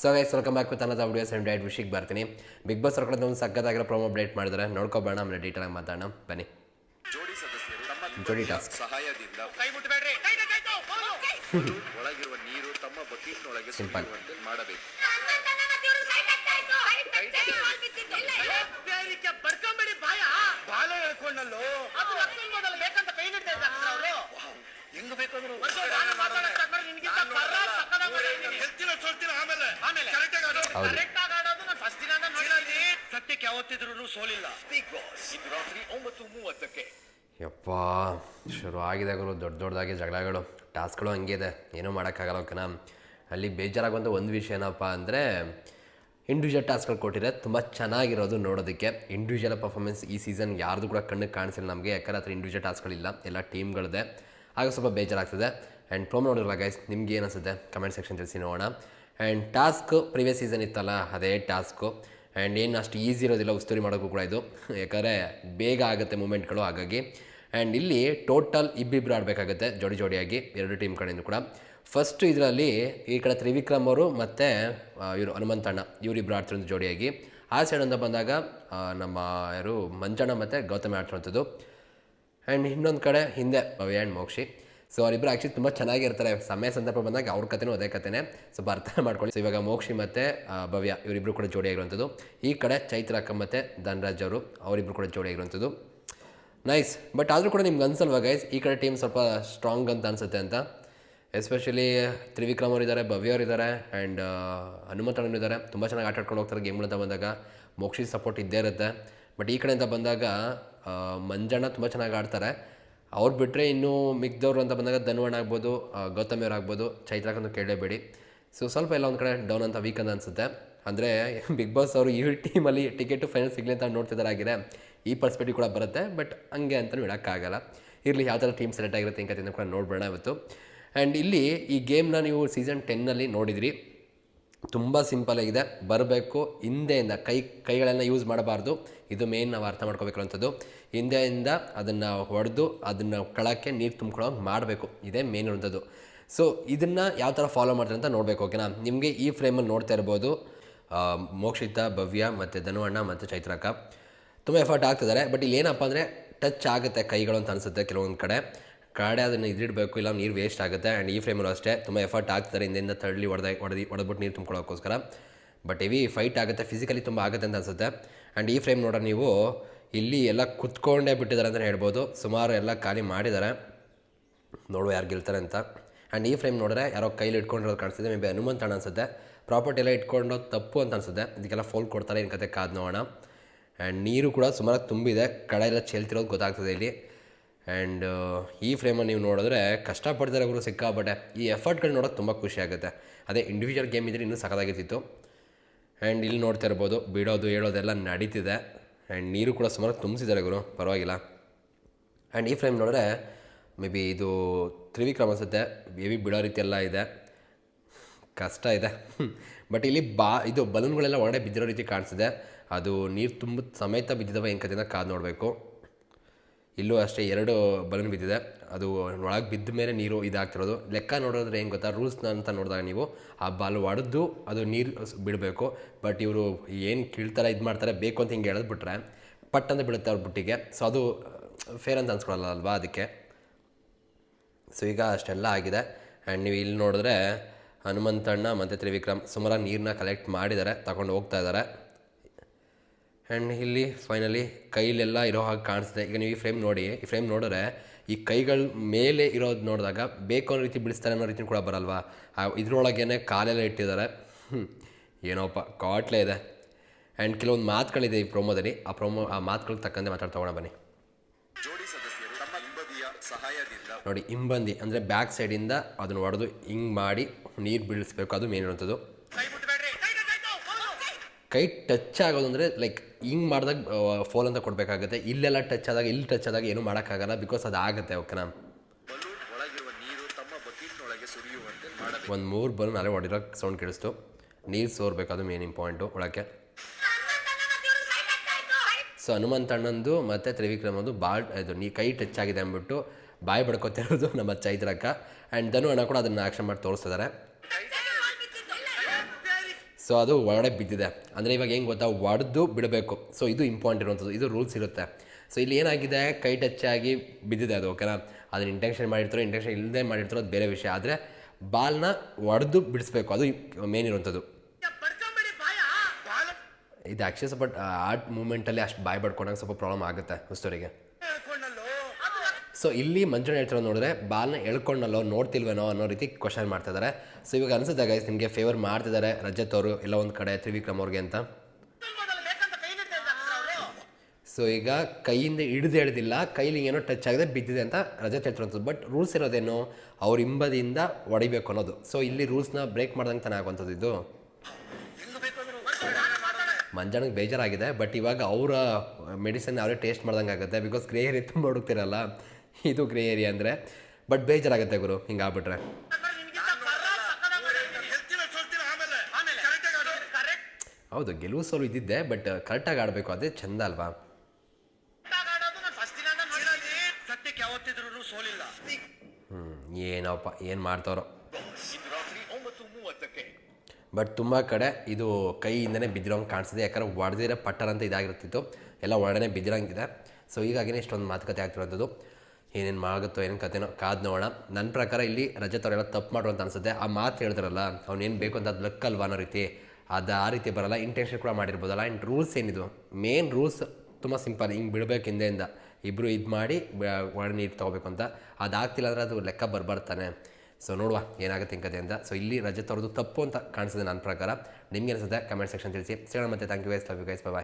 So guys welcome back with ಅನ್ನದ videos and diet ವಿಷಯಕ್ಕೆ ಬರ್ತೀನಿ ಬಿಗ್ ಬಾಸ್ ಕಡೆ ಒಂದು ಸಕ್ಕತ್ತಾಗಿರೋ ಪ್ರೋಮೋ ಅಪ್ಡೇಟ್ ಮಾಡಿದ್ರೆ ನೋಡ್ಕೊಬೇಡ ಆಮೇಲೆ ಡೀಟೇಲಾಗಿ ಮಾತಾಡೋಣ. ಬನ್ನಿ. ಜೋಡಿ ಟಾಸ್ಕ್ ಸಹಾಯದಿಂದ ಒಳಗಿರುವ ನೀರು ತಮ್ಮ ಬಕೆಟ್ನೊಳಗೆ. ಸುರಿಯುವಂತೆ ಮಾಡಬೇಕು. ಹೆಂಗ್ ಸತ್ಯಕ್ಕೆ ಯಾವತ್ತಿದ್ರು ಸೋಲಿಲ್ಲ. ಬಿಗ್ ಬಾಸ್ ಇಂದು ರಾತ್ರಿ ಒಂಬತ್ತು ಮೂವತ್ತಕ್ಕೆ. ಯಪ್ಪ ಶುರು ಆಗಿದೆ ಗುರು. ದೊಡ್ಡ ದೊಡ್ಡದಾಗಿ ಜಗಳಗಳು ಟಾಸ್ಕ್ಗಳು ಹಂಗೆ ಇದೆ. ಏನೂ ಮಾಡೋಕ್ಕಾಗಲ್ಲ ಓಕೆನಾ? ಅಲ್ಲಿ ಬೇಜಾರಾಗುವಂಥ ಒಂದು ವಿಷಯ ಏನಪ್ಪ ಅಂದರೆ ಇಂಡಿವಿಜುವಲ್ ಟಾಸ್ಕ್ಗಳು ಕೊಟ್ಟಿದ್ರೆ ತುಂಬ ಚೆನ್ನಾಗಿರೋದು ನೋಡೋದಕ್ಕೆ. ಇಂಡಿವಿಜುವಲ್ ಪರ್ಫಾರ್ಮೆನ್ಸ್ ಈ ಸೀಸನ್ ಯಾರ್ದು ಕೂಡ ಕಣ್ಣಿಗೆ ಕಾಣಿಸಿಲ್ಲ ನಮಗೆ. ಯಾಕಂದ್ರೆ ಹತ್ರ ಇಂಡಿವಿಜುವಲ್ ಟಾಸ್ಕ್ಗಳಿಲ್ಲ ಎಲ್ಲ ಟೀಮ್ಗಳಿದೆ ಆಗ ಸ್ವಲ್ಪ ಬೇಜಾರಾಗ್ತದೆ. ಆ್ಯಂಡ್ ಪ್ರೋಮ್ ನೋಡಿರಲ್ಲ ಗೈಸ್ ನಿಮ್ಗೆ ಏನು ಅನಿಸುತ್ತೆ? ಕಮೆಂಟ್ ಸೆಕ್ಷನ್ ತಿಳಿಸಿ ನೋಡೋಣ. ಆ್ಯಂಡ್ ಟಾಸ್ಕ್ ಪ್ರಿವಿಯಸ್ ಸೀಸನ್ ಇತ್ತಲ್ಲ, ಅದೇ ಟಾಸ್ಕು ಆ್ಯಂಡ್ ಏನು ಅಷ್ಟು ಈಸಿ ಇರೋದಿಲ್ಲ ಉಸ್ತುರಿ ಮಾಡೋಕ್ಕೂ ಕೂಡ ಇದು. ಯಾಕಂದರೆ ಬೇಗ ಆಗುತ್ತೆ ಮೂಮೆಂಟ್ಗಳು ಹಾಗಾಗಿ. ಆ್ಯಂಡ್ ಇಲ್ಲಿ ಟೋಟಲ್ ಇಬ್ಬಿಬ್ಬರು ಆಡಬೇಕಾಗುತ್ತೆ, ಜೋಡಿ ಜೋಡಿಯಾಗಿ, ಎರಡು ಟೀಮ್ ಕಡೆಯಿಂದ ಕೂಡ. ಫಸ್ಟ್ ಇದರಲ್ಲಿ ಈ ಕಡೆ ತ್ರಿವಿಕ್ರಮ್ ಅವರು ಮತ್ತು ಇವರು ಹನುಮಂತಣ್ಣ ಇವರಿಬ್ಬರು ಆಡ್ತಿರೋದು ಜೋಡಿಯಾಗಿ. ಆ ಸೈಡ್ ಅಂತ ಬಂದಾಗ ನಮ್ಮ ಯಾರು ಮಂಜಣ್ಣ ಮತ್ತು ಗೌತಮಿ ಆಡ್ತಿರೋಂಥದ್ದು. ಆ್ಯಂಡ್ ಇನ್ನೊಂದು ಕಡೆ ಹಿಂದೆ ಭವ್ಯ ಆ್ಯಂಡ್ ಮೋಕ್ಷಿ. ಸೊ ಅವರಿಬ್ಬರು ಆ್ಯಕ್ಚುಲಿ ತುಂಬ ಚೆನ್ನಾಗಿರ್ತಾರೆ. ಸಮಯ ಸಂದರ್ಭ ಬಂದಾಗ ಅವ್ರ ಕಥೆನೂ ಅದೇ ಕಥೆನೇ ಸ್ವಲ್ಪ ಅರ್ಥ ಮಾಡ್ಕೊಳ್ಳಿ. ಸೊ ಇವಾಗ ಮೋಕ್ಷಿ ಮತ್ತು ಭವ್ಯ ಇವರಿಬ್ಬರು ಕೂಡ ಜೋಡಿಯಾಗಿರುವಂಥದ್ದು ಈ ಕಡೆ ಚೈತ್ರ ಅಕ್ಕ ಮತ್ತು ಧನರಾಜ್ ಅವರು ಅವರಿಬ್ಬರು ಕೂಡ ಜೋಡಿಯಾಗಿರುವಂಥದ್ದು ನೈಸ್ ಬಟ್ ಆದರೂ ಕೂಡ ನಿಮ್ಗೆ ಅನ್ಸಲ್ವಾ ಗೈಸ್ ಈ ಕಡೆ ಟೀಮ್ ಸ್ವಲ್ಪ ಸ್ಟ್ರಾಂಗ್ ಅಂತ ಅನಿಸುತ್ತೆ ಅಂತ. ಎಸ್ಪೆಷಲಿ ತ್ರಿವಿಕ್ರಮ್ ಅವರು ಇದ್ದಾರೆ ಭವ್ಯ ಅವರು ಇದ್ದಾರೆ ಆ್ಯಂಡ್ ಇದ್ದಾರೆ ತುಂಬ ಚೆನ್ನಾಗಿ ಆಟ ಆಡ್ಕೊಂಡು ಹೋಗ್ತಾರೆ ಗೇಮ್ ಅಂತ ಬಂದಾಗ. ಮೋಕ್ಷಿ ಸಪೋರ್ಟ್ ಇದ್ದೇ ಇರುತ್ತೆ. ಬಟ್ ಈ ಕಡೆಯಿಂದ ಬಂದಾಗ ಮಂಜಣ್ಣ ತುಂಬ ಚೆನ್ನಾಗಿ ಆಡ್ತಾರೆ. ಅವ್ರು ಬಿಟ್ಟರೆ ಇನ್ನೂ ಮಿಕ್ದವ್ರು ಅಂತ ಬಂದಾಗ ಧನ್ವಣ್ಣ ಆಗ್ಬೋದು ಗೌತಮಿಯವ್ರು ಆಗ್ಬೋದು. ಚೈತ್ರಕ್ಕಂತೂ ಕೇಳಲೇಬೇಡಿ. ಸೊ ಸ್ವಲ್ಪ ಎಲ್ಲ ಒಂದು ಕಡೆ ಡೌನ್ ಅಂತ ವೀಕ್ ಅಂತ ಅನಿಸುತ್ತೆ. ಅಂದರೆ ಬಿಗ್ ಬಾಸ್ ಅವರು ಈ ಟೀಮಲ್ಲಿ ಟಿಕೆಟು ಫೈನಲ್ ಸಿಗಲಿ ಅಂತ ನೋಡ್ತಿದ್ದಾರೆ ಆಗಿದೆ ಈ ಪರ್ಸ್ಪೆಕ್ಟಿವ್ ಕೂಡ ಬರುತ್ತೆ. ಬಟ್ ಹಂಗೆ ಅಂತಲೂ ಹೇಳೋಕ್ಕಾಗಲ್ಲ. ಇರಲಿ, ಯಾವ ಥರ ಟೀಮ್ ಸೆಲೆಕ್ಟ್ ಆಗಿರುತ್ತೆ ಅಂತ ಕೂಡ ನೋಡ್ಬೇಡ ಇವತ್ತು. ಆ್ಯಂಡ್ ಇಲ್ಲಿ ಈ ಗೇಮ್ನ ನೀವು ಸೀಸನ್ ಟೆನ್ನಲ್ಲಿ ನೋಡಿದ್ರಿ. ತುಂಬ ಸಿಂಪಲ್ ಆಗಿದೆ. ಬರಬೇಕು, ಹಿಂದೆಯಿಂದ ಕೈ, ಕೈಗಳನ್ನು ಯೂಸ್ ಮಾಡಬಾರ್ದು. ಇದು ಮೇಯ್ನ್ ನಾವು ಅರ್ಥ ಮಾಡ್ಕೋಬೇಕಂಥದ್ದು ಹಿಂದೆಯಿಂದ ಅದನ್ನು ಹೊಡೆದು, ಅದನ್ನು ಕಳಕ್ಕೆ ನೀರು ತುಂಬ್ಕೊಳ್ಳೋ ಮಾಡಬೇಕು. ಇದೇ ಮೇನ್ ಇರುವಂಥದ್ದು. ಸೊ ಇದನ್ನು ಯಾವ ಥರ ಫಾಲೋ ಮಾಡ್ತಾರೆ ಅಂತ ನೋಡಬೇಕು ಓಕೆನಾ ನಿಮಗೆ ಈ ಫ್ರೇಮಲ್ಲಿ ನೋಡ್ತಾ ಇರ್ಬೋದು. ಮೋಕ್ಷಿತ, ಭವ್ಯ ಮತ್ತು ಧನುವಣ್ಣ ಮತ್ತು ಚೈತ್ರಕ್ಕ. ತುಂಬ ಎಫರ್ಟ್ ಆಗ್ತಿದ್ದಾರೆ ಬಟ್ ಇಲ್ಲಿ ಏನಪ್ಪ ಅಂದರೆ ಟಚ್ ಆಗುತ್ತೆ ಕೈಗಳು ಅಂತ ಅನಿಸುತ್ತೆ ಕೆಲವೊಂದು ಕಡೆ. ಕಡೆ ಅದನ್ನು ಇದಿಡಬೇಕು ಇಲ್ಲ ನೀರು ವೇಸ್ಟ್ ಆಗುತ್ತೆ ಆ್ಯಂಡ್ ಈ ಫ್ರೇಮಲ್ಲೂ ಅಷ್ಟೇ ತುಂಬ ಎಫರ್ಟ್ ಆಗ್ತಾರೆ ಹಿಂದಿಂದ ತಳ್ಳಿ ಹೊಡೆದ ಹೊಡೆದು ಹೊಡೆದ್ಬಿಟ್ಟು ನೀರು ತುಂಬ್ಕೊಳ್ಳೋಕ್ಕೋಸ್ಕರ ಬಟ್ ಹೆವಿ ಫೈಟ್ ಆಗುತ್ತೆ ಫಿಸಿಕಲಿ ತುಂಬ ಆಗುತ್ತೆ ಅಂತ ಅನಿಸುತ್ತೆ. ಆ್ಯಂಡ್ ಈ ಫ್ರೇಮ್ ನೋಡೋ ನೀವು, ಇಲ್ಲಿ ಎಲ್ಲ ಕುತ್ಕೊಂಡೇ ಬಿಟ್ಟಿದ್ದಾರೆ ಅಂತಲೇ ಹೇಳ್ಬೋದು. ಸುಮಾರು ಎಲ್ಲ ಖಾಲಿ ಮಾಡಿದ್ದಾರೆ. ನೋಡುವ ಯಾರು ಗೆಲ್ತಾರೆ ಅಂತ. ಆ್ಯಂಡ್ ಈ ಫ್ರೇಮ್ ನೋಡಿದ್ರೆ ಯಾರೋ ಕೈಲಿ ಇಟ್ಕೊಂಡಿರೋದು ಕಾಣಿಸ್ತಿದೆ ಮೇ ಬಿ ಹನುಮಂತಣ್ಣ ಅನಿಸುತ್ತೆ. ಪ್ರಾಪರ್ಟಿ ಎಲ್ಲ ಇಟ್ಕೊಂಡು ತಪ್ಪು ಅಂತ ಅನಿಸುತ್ತೆ. ಇದಕ್ಕೆಲ್ಲ ಫೋಲ್ ಕೊಡ್ತಾರೆ, ಏನು ಕತೆ ಕಾದ್ ನೋಡೋಣ ಆ್ಯಂಡ್ ನೀರು ಕೂಡ ಸುಮಾರು ತುಂಬಿದೆ, ಕಡೆ ಎಲ್ಲ ಚೆಲ್ತಿರೋದು ಗೊತ್ತಾಗ್ತದೆ ಇಲ್ಲಿ. ಆ್ಯಂಡ್ ಈ ಫ್ರೇಮನ್ನು ನೀವು ನೋಡಿದ್ರೆ ಕಷ್ಟಪಡ್ತಾರೆ ಅವರು ಸಿಕ್ಕಾಪಟ್ಟೆ. ಈ ಎಫರ್ಟ್ಗಳು ನೋಡೋಕೆ ತುಂಬ ಖುಷಿ ಆಗುತ್ತೆ. ಅದೇ ಇಂಡಿವಿಜುವಲ್ ಗೇಮ್ ಇದ್ದರೆ ಇನ್ನೂ ಸಖತ್ತಾಗಿರ್ತಿತ್ತು. ಆ್ಯಂಡ್ ಇಲ್ಲಿ ನೋಡ್ತಾ ಇರ್ಬೋದು, ಬಿಡೋದು, ಹೇಳೋದೆಲ್ಲ ನಡೀತಿದೆ. ಆ್ಯಂಡ್ ನೀರು ಕೂಡ ಸುಮಾರು ತುಂಬಿಸಿದ್ದಾರೆ ಗುರು, ಪರವಾಗಿಲ್ಲ. ಆ್ಯಂಡ್ ಈ ಫ್ರೇಮ್ ನೋಡಿದ್ರೆ ಮೇ ಬಿ ಇದು ತ್ರಿವಿಕ್ರಮ್ ಅನಿಸುತ್ತೆ. ಬೇಬಿ ಬಿಡೋ ರೀತಿ ಎಲ್ಲ ಇದೆ. ಕಷ್ಟ ಇದೆ. ಬಟ್ ಇಲ್ಲಿ ಬಾ, ಇದು ಬಲೂನ್ಗಳೆಲ್ಲ ಒಳಗಡೆ ಬಿದ್ದಿರೋ ರೀತಿ ಕಾಣಿಸಿದೆ. ಅದು ನೀರು ತುಂಬ ಸಮೇತ ಬಿದ್ದಿದ್ದಾವೆ ಕಥೆನ ಕಾದು ನೋಡಬೇಕು. ಇಲ್ಲೂ ಅಷ್ಟೇ ಎರಡು ಬಲೂನ್ ಬಿದ್ದಿದೆ. ಅದು ಒಳಗೆ ಬಿದ್ದ ಮೇಲೆ ನೀರು ಇದಾಗ್ತಿರೋದು. ಲೆಕ್ಕ ನೋಡೋದ್ರೆ ಏನು ಗೊತ್ತಾ? ರೂಲ್ಸ್ನ ಅಂತ ನೋಡಿದಾಗ ನೀವು ಆ ಬಾಲ್ ಹೊಡೆದು ಅದು ನೀರು ಬಿಡಬೇಕು. ಬಟ್ ಇವರು ಏನು ಕೀಳ್ತಾರೆ, ಇದು ಮಾಡ್ತಾರೆ, ಬೇಕು ಅಂತ ಹಿಂಗೆ ಎಳೆದ್ಬಿಟ್ರೆ ಪಟ್ ಅಂತ ಬಿಡುತ್ತೆ ಅವ್ರ ಬುಟ್ಟಿಗೆ. ಸೊ ಅದು ಫೇರ್ ಅಂತ ಅನ್ಸ್ಕೊಳ್ಳಲ್ಲ ಅಲ್ವಾ ಅದಕ್ಕೆ? ಸೊ ಈಗ ಅಷ್ಟೆಲ್ಲ ಆಗಿದೆ. ಆ್ಯಂಡ್ ನೀವು ಇಲ್ಲಿ ನೋಡಿದ್ರೆ ಹನುಮಂತಣ್ಣ ಮತ್ತು ತ್ರಿವಿಕ್ರಮ್ ಸುಮಾರು ನೀರನ್ನ ಕಲೆಕ್ಟ್ ಮಾಡಿದ್ದಾರೆ. ತಗೊಂಡು ಹೋಗ್ತಾ ಇದ್ದಾರೆ. ಆ್ಯಂಡ್ ಇಲ್ಲಿ ಫೈನಲಿ ಕೈಲೆಲ್ಲ ಇರೋ ಹಾಗೆ ಕಾಣಿಸ್ತಿದೆ. ಈಗ ನೀವು ಈ ಫ್ರೇಮ್ ನೋಡಿ ಈ ಫ್ರೇಮ್ ನೋಡಿದ್ರೆ ಈ ಕೈಗಳ ಮೇಲೆ ಇರೋದು ನೋಡಿದಾಗ ಬೇಕು ಅನ್ನೋ ರೀತಿ ಬಿಡಿಸ್ತಾರೆ ಅನ್ನೋ ರೀತಿ ಕೂಡ ಬರಲ್ವಾ? ಇದರೊಳಗೇನೆ ಕಾಲೆಲ್ಲ ಇಟ್ಟಿದ್ದಾರೆ. ಏನೋಪ್ಪ ಕಾಟ್ಲೇ ಇದೆ. ಆ್ಯಂಡ್ ಕೆಲವೊಂದು ಮಾತುಗಳಿದೆ ಈ ಪ್ರೋಮೋದಲ್ಲಿ ಆ ಪ್ರೋಮೋ ಆ ಮಾತುಗಳಿಗೆ ತಕ್ಕಂತೆ ಮಾತಾಡ್ತಾ ಬನ್ನಿ. ನೋಡಿ ಹಿಂಬಂದಿ ಅಂದರೆ ಬ್ಯಾಕ್ ಸೈಡಿಂದ ಅದನ್ನು ಹೊಡೆದು ಹಿಂಗೆ ಮಾಡಿ ನೀರು ಬೀಳಿಸ್ಬೇಕು. ಅದು ಮೇನ್ ಇರುವಂಥದ್ದು ಕೈ ಮುಟ್ಟಬೇಡ್ರಿ ಕೈ ಟಚ್ ಆಗೋದು ಅಂದರೆ ಲೈಕ್ ಹಿಂಗೆ ಮಾಡಿದಾಗ ಫೋಲ್ ಅಂತ ಕೊಡಬೇಕಾಗುತ್ತೆ. ಇಲ್ಲೆಲ್ಲ ಟಚ್ ಆದಾಗ, ಇಲ್ಲಿ ಟಚ್ ಆದಾಗ ಏನೂ ಮಾಡೋಕ್ಕಾಗಲ್ಲ ಬಿಕಾಸ್ ಅದು ಆಗುತ್ತೆ ಓಕೆನಾ ಒಂದು ಮೂರು ಬಲೂನ್ ಅಲ್ಲೇ ಹೊಡಿರೋ ಸೌಂಡ್ ಕೇಳಿಸ್ತು. ನೀರು ಸೋರ್ಬೇಕು, ಅದು ಮೇನ್ ಪಾಯಿಂಟು ಒಳಕ್ಕೆ. ಸೊ ಹನುಮಂತಣ್ಣಂದು ಮತ್ತು ತ್ರಿವಿಕ್ರಮಂದು ಬಾಳ್, ಇದು ನೀ, ಕೈ ಟಚ್ ಆಗಿದೆ ಅಂದ್ಬಿಟ್ಟು ಬಾಯಿ ಬಡ್ಕೋತಿರೋದು ನಮ್ಮ ಚೈತ್ರಕ್ಕ. ಆ್ಯಂಡ್ ಧನು ಅಣ್ಣ ಕೂಡ ಅದನ್ನು ಆಕ್ಷನ್ ಮಾಡಿ ತೋರಿಸ್ತಿದ್ದಾರೆ ಸೊ ಅದು ಒಳಗಡೆ ಬಿದ್ದಿದೆ. ಅಂದರೆ ಇವಾಗ ಹೆಂಗೆ ಗೊತ್ತಾ? ಒಡೆದು ಬಿಡಬೇಕು. ಸೊ ಇದು ಇಂಪಾರ್ಟೆಂಟ್ ಇರುವಂಥದ್ದು. ಇದು ರೂಲ್ಸ್ ಇರುತ್ತೆ. ಸೊ ಇಲ್ಲಿ ಏನಾಗಿದೆ? ಕೈ ಟಚ್ ಆಗಿ ಬಿದ್ದಿದೆ ಅದು ಓಕೆನಾ ಅದನ್ನ ಇಂಟೆನ್ಷನ್ ಮಾಡಿರ್ತಾರೋ ಇಂಟೆನ್ಷನ್ ಇಲ್ಲದೆ ಮಾಡಿರ್ತಾರೋ, ಅದು ಬೇರೆ ವಿಷಯ. ಆದರೆ, ಬಾಲ್ನ ಒಡೆದು ಬಿಡಿಸ್ಬೇಕು. ಅದು ಮೇನ್ ಇರುವಂಥದ್ದು. ಇದು ಆ್ಯಕ್ಚುಲಿ ಸ್ವಲ್ಪ ಆರ್ಟ್ ಮೂಮೆಂಟಲ್ಲಿ ಅಷ್ಟು ಬಾಯ್ ಪಡ್ಕೊಂಡಾಗ ಸ್ವಲ್ಪ ಪ್ರಾಬ್ಲಮ್ ಆಗುತ್ತೆ, ಹುಸ್ತೂರಿಗೆ. ಸೊ ಇಲ್ಲಿ ಮಂಜುಣ ಹೇಳ್ತಿರೋ ನೋಡಿದ್ರೆ ಬಾಲ್ನ ಎಳ್ಕೊಂಡಲ್ಲೋ ನೋಡ್ತಿಲ್ವೇನೋ ಅನ್ನೋ ರೀತಿ ಕ್ವಶನ್ ಮಾಡ್ತಾ ಇದ್ದಾರೆ ಸೊ ಇವಾಗ ಅನ್ಸುತ್ತೆ ಗೈಸ್ ನಿಮಗೆ ಫೇವರ್ ಮಾಡ್ತಿದ್ದಾರೆ ರಜತ್ ಅವರು ಎಲ್ಲ ಒಂದು ಕಡೆ ತ್ರಿವಿಕ್ರಮ್ ಅವ್ರಿಗೆ ಅಂತ. ಸೊ ಈಗ ಕೈಯಿಂದ ಹಿಡಿದು ಹೇಳ್ದಿಲ್ಲ ಕೈಲಿ ಏನೋ ಟಚ್ ಆಗದೆ, ಬಿದ್ದಿದೆ ಅಂತ ರಜತ್ ಹೇಳ್ತಿರೋಂಥದ್ದು ಬಟ್ ರೂಲ್ಸ್ ಇರೋದೇನು? ಅವ್ರ ಹಿಂಬದಿಯಿಂದ ಹೊಡಿಬೇಕು ಅನ್ನೋದು. ಸೊ ಇಲ್ಲಿ ರೂಲ್ಸ್ನ ಬ್ರೇಕ್ ಮಾಡ್ದಂಗೆ ತಾನೇ ಆಗುವಂಥದ್ದು ಇದು. ಮಂಜಾನಿಗೆ ಬೇಜಾರಾಗಿದೆ ಬಟ್ ಇವಾಗ ಅವರ ಮೆಡಿಸಿನ್ ಅವರೇ ಟೇಸ್ಟ್ ಮಾಡ್ದಂಗೆ ಆಗುತ್ತೆ ಬಿಕಾಸ್ ಗ್ರೇ ಏರಿಯಾ ತುಂಬ ಹುಡುಕ್ತಿರಲ್ಲ ಇದು ಗ್ರೇ ಏರಿಯಾ ಅಂದರೆ. ಬಟ್ ಬೇಜಾರಾಗುತ್ತೆ ಗುರು, ಹಿಂಗೆ ಆಗ್ಬಿಟ್ರೆ. ನಿನ್ಗಿಂತ ಸಕ್ಕದಾಗಿ ಗೆಲ್ತೀರ ಸೋಲ್ತೀರ ಆಮೇಲೆ ಆಮೇಲೆ ಕರೆಕ್ಟಾಗಿ ಆಡು ಹೌದು, ಗೆಲುವು ಸೋಲು ಇದ್ದಿದ್ದೆ ಬಟ್ ಕರೆಕ್ಟಾಗಿ ಆಡಬೇಕು, ಅದೇ ಚಂದ ಅಲ್ವಾ? ಹ್ಞೂ ಏನೋಪ್ಪ, ಏನು ಮಾಡ್ತಾರೋ ಬಟ್ ತುಂಬ ಕಡೆ ಇದು ಕೈಯಿಂದನೇ ಬಿದ್ದಿರೋಂಗೆ ಕಾಣಿಸ್ತಿದೆ, ಯಾಕಂದ್ರೆ ಒಡೆದಿರೋ ಪಟ್ಟರ್ ಅಂತ ಇದಾಗಿರ್ತಿತ್ತು. ಎಲ್ಲ ಒಡನೆ ಬಿದ್ದಿರೋಂಗಿದೆ. ಸೊ ಹೀಗಾಗಿನೇ ಇಷ್ಟೊಂದು ಮಾತುಕತೆ ಆಗ್ತಿರೋಂಥದ್ದು. ಏನೇನು ಮಾಡುತ್ತೋ ಏನೇನು ಕತೆನೋ ಕಾದು ನೋಡೋಣ. ನನ್ನ ಪ್ರಕಾರ ಇಲ್ಲಿ ರಜತ್ ಅವರೆಲ್ಲ ತಪ್ಪು ಮಾಡು ಅಂತ ಅನ್ಸುತ್ತೆ. ಆ ಮಾತು ಹೇಳ್ತಾರಲ್ಲ ಅವ್ನೇನು ಬೇಕು ಅಂತ ಅದು ಲಕ್ ಅಲ್ವಾ ಅನ್ನೋ ರೀತಿ. ಅದು ಆ ರೀತಿ ಬರಲ್ಲ. ಇಂಟೆನ್ಷನ್ ಕೂಡ ಮಾಡಿರ್ಬೋದಲ್ಲ. ಆ್ಯಂಡ್ ರೂಲ್ಸ್ ಏನಿದು ಮೇನ್ ರೂಲ್ಸ್ ತುಂಬ ಸಿಂಪಲ್ ಹಿಂಗೆ ಬಿಡಬೇಕು ಹಿಂದೆಯಿಂದ. ಇಬ್ಬರು ಇದು ಮಾಡಿ ಒಳ ನೀರು ತೊಗೋಬೇಕು ಅಂತ. ಅದಾಗ್ತಿಲ್ಲ ಅಂದರೆ ಅದು ಲೆಕ್ಕ ಬರ್ಬರ್ತಾನೆ. ಸೊ ನೋಡುವ ಏನಾಗುತ್ತೆ ಹಿಂಗೆ ಅಂತ. ಸೊ ಇಲ್ಲಿ ರಜತ್ ಅವ್ರದ್ದು ತಪ್ಪು ಅಂತ ಕಾಣಿಸಿದೆ ನನ್ನ ಪ್ರಕಾರ. ನಿಮಗೆ ಅನಿಸುತ್ತೆ? ಕಮೆಂಟ್ ಸೆಕ್ಷನ್ ತಿಳಿಸಿ. ಸಿಗೋಣ ಮತ್ತೆ. Thank you guys love you guys bye